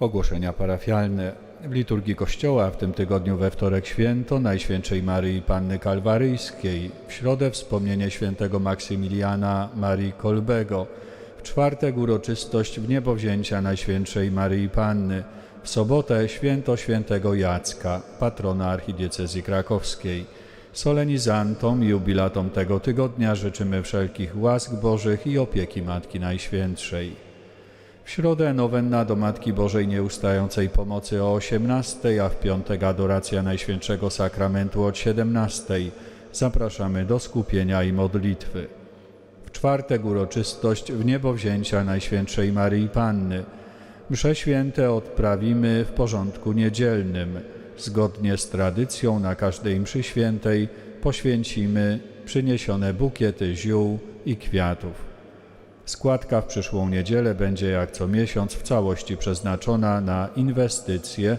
Ogłoszenia parafialne. W liturgii Kościoła w tym tygodniu we wtorek święto Najświętszej Maryi Panny Kalwaryjskiej, w środę wspomnienie świętego Maksymiliana Marii Kolbego, w czwartek uroczystość wniebowzięcia Najświętszej Maryi Panny, w sobotę święto świętego Jacka, patrona archidiecezji krakowskiej. Solenizantom i jubilatom tego tygodnia życzymy wszelkich łask Bożych i opieki Matki Najświętszej. W środę nowenna do Matki Bożej Nieustającej Pomocy o 18, a w piątek adoracja Najświętszego Sakramentu od 17. Zapraszamy do skupienia i modlitwy. W czwartek uroczystość wniebowzięcia Najświętszej Maryi Panny. Msze święte odprawimy w porządku niedzielnym. Zgodnie z tradycją na każdej mszy świętej poświęcimy przyniesione bukiety ziół i kwiatów. Składka w przyszłą niedzielę będzie jak co miesiąc w całości przeznaczona na inwestycje,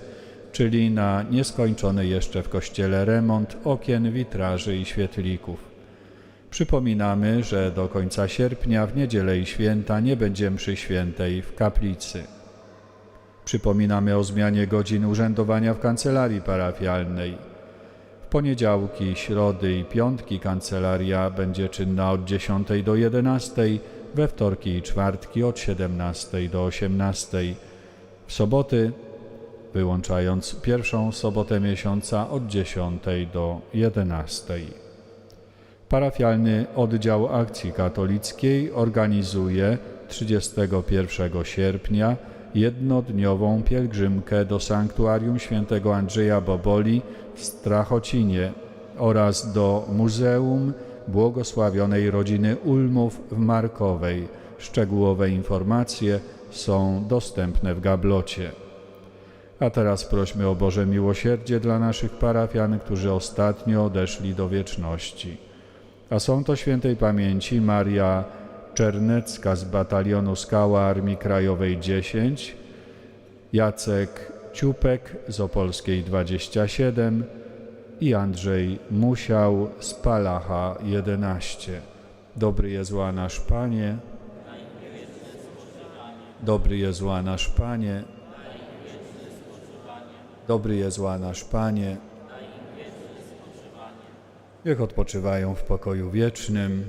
czyli na nieskończony jeszcze w kościele remont okien, witraży i świetlików. Przypominamy, że do końca sierpnia w niedzielę i święta nie będzie mszy świętej w kaplicy. Przypominamy o zmianie godzin urzędowania w kancelarii parafialnej. Poniedziałki, środy i piątki kancelaria będzie czynna od 10 do 11, we wtorki i czwartki od 17 do 18, w soboty, wyłączając pierwszą sobotę miesiąca od 10 do 11. Parafialny Oddział Akcji Katolickiej organizuje 31 sierpnia jednodniową pielgrzymkę do sanktuarium świętego Andrzeja Boboli w Strachocinie oraz do Muzeum błogosławionej rodziny Ulmów w Markowej. Szczegółowe informacje są dostępne w gablocie. A teraz prośmy o Boże miłosierdzie dla naszych parafian, którzy ostatnio odeszli do wieczności. A są to świętej pamięci Maria Czernecka z batalionu Skała Armii Krajowej 10, Jacek Ciupek z Opolskiej 27 i Andrzej Musiał z Palacha 11. Dobry jest zła nasz Panie, dobry jest zła nasz Panie, dobry jest zła nasz Panie. Niech odpoczywają w pokoju wiecznym.